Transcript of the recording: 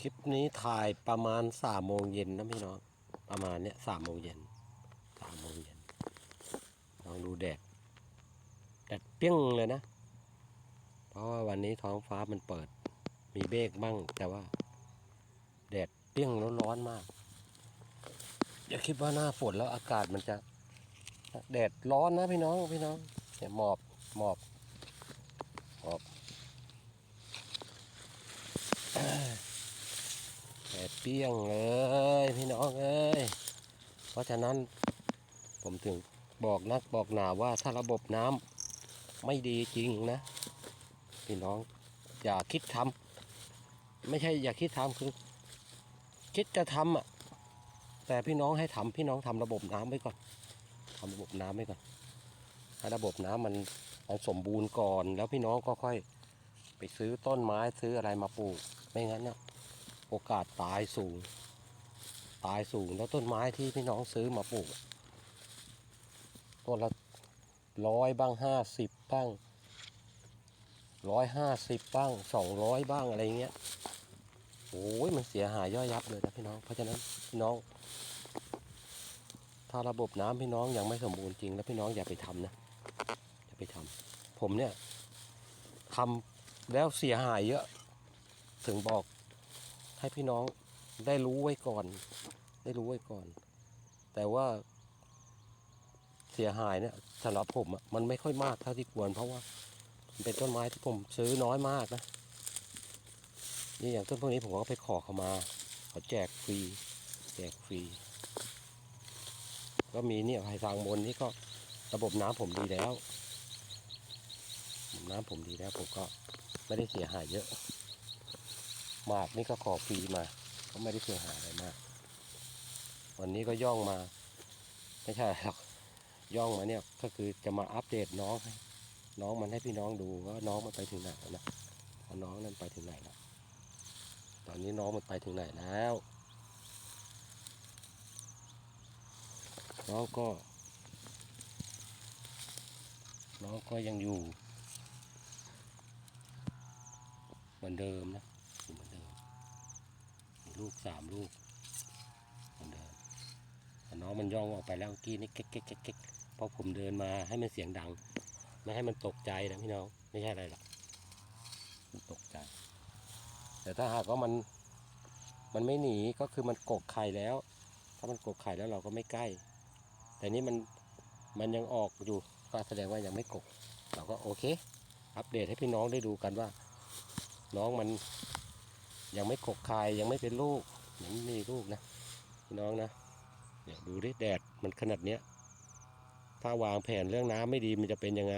คลิปนี้ถ่ายประมาณสามโมงเย็นนะพี่น้อง ประมาณเนี้ยสามโมงเย็นสามโมงเย็นลองดูแดดแดดเปรี้ยงเลยนะ เพราะว่าวันนี้ท้องฟ้ามันเปิด มีเมฆบ้าง แต่ว่า แดดเปรี้ยงแล้วร้อนมาก อย่าคิดว่าหน้าฝนแล้วอากาศมันจะ แดดร้อนนะพี่น้องพี่น้องเนี่ยหมอบหมอบหมอบ แดดเปี้ยงเลยพี่น้องเอ้ยเพราะฉะนั้นผมถึงบอกนักบอกหนาว่าถ้าระบบน้ำไม่ดีจริงนะ พี่น้องอย่าคิดทำไม่ใช่อย่าคิดทำคือ คิดจะทำอะแต่พี่น้องให้ทำพี่น้องทำระบบน้ำไว้ก่อนทำระบบน้ำไว้ก่อนให้ระบบน้ำมันมันสมบูรณ์ก่อน แล้วพี่น้องก็ค่อยไปซื้อต้นไม้ซื้ออะไรมาปลูกไม่งั้นเนี่ย โอกาสตายสูง ตายสูงแล้วต้นไม้ที่พี่น้องซื้อมาปลูกต้นละร้อยบ้างห้าสิบบ้างร้อยห้าสิบบ้างสองร้อยบ้างอะไรเงี้ยโอ้ยมันเสียหายย่อยยับเลยนะพี่น้อง เพราะฉะนั้นพี่น้อง ถ้าระบบน้ำพี่น้องยังไม่สมบูรณ์จริง แล้วพี่น้องอย่าไปทำนะอย่าไปทำผมเนี่ยทำแล้วเสียหายเยอะ ถึงบอก ให้พี่น้องได้รู้ไว้ก่อน ได้รู้ไว้ก่อน แต่ว่าเสียหายเนี่ยสำหรับผมมันไม่ค่อยมากเท่าที่ควร เพราะว่ามันเป็นต้นไม้ที่ผมซื้อน้อยมากนะนี่อย่างต้นพวกนี้ผมก็ไปขอเขามาเขาแจกฟรี แจกฟรี ก็มีเนี่ยภายทางบนนี่ก็ระบบน้ำผมดีแล้ว น้ำผมดีแล้วผมก็ไม่ได้เสียหายเยอะ มากนี่ก็ขอฟรีมา ก็ไม่ได้เสียหายอะไรมาก วันนี้ก็ย่องมา ไม่ใช่หรอกย่องมาเนี่ยก็คือจะมาอัปเดตน้องให้น้องมันให้พี่น้องดูว่าน้องมันไปถึงไหนแล้วนะว่าน้องนั้นไปถึงไหนแล้วตอนนี้น้องมันไปถึงไหนแล้วน้องก็ น้องก็ยังอยู่ เหมือนเดิมนะอยู่เหมือนเดิมมี ลูกสามลูกเหมือนเดิมแต่น้องมันย่องออกไปแล้วเมื่อกี้นี่เก๊กเก๊กเก๊กเก๊กเพราะผมเดินมาให้มันเสียงดัง ไม่ให้มันตกใจนะพี่น้องไม่ใช่อะไรหรอกมันตกใจ แต่ถ้าหากว่ามันมันไม่หนีก็คือมันกกไข่แล้ว ถ้ามันกกไข่แล้วเราก็ไม่ใกล้ แต่นี่มันมันยังออกอยู่ก็แสดงว่ายังไม่กก เราก็โอเค อัปเดตให้พี่น้องได้ดูกันว่า น้องมัน ยังไม่กกไข่ยังไม่เป็นลูกยังไม่มีลูกนะพี่น้องนะเนี่ยดูดิแดดมันขนาดเนี้ยถ้าวางแผนเรื่องน้ำไม่ดีมันจะเป็นยังไง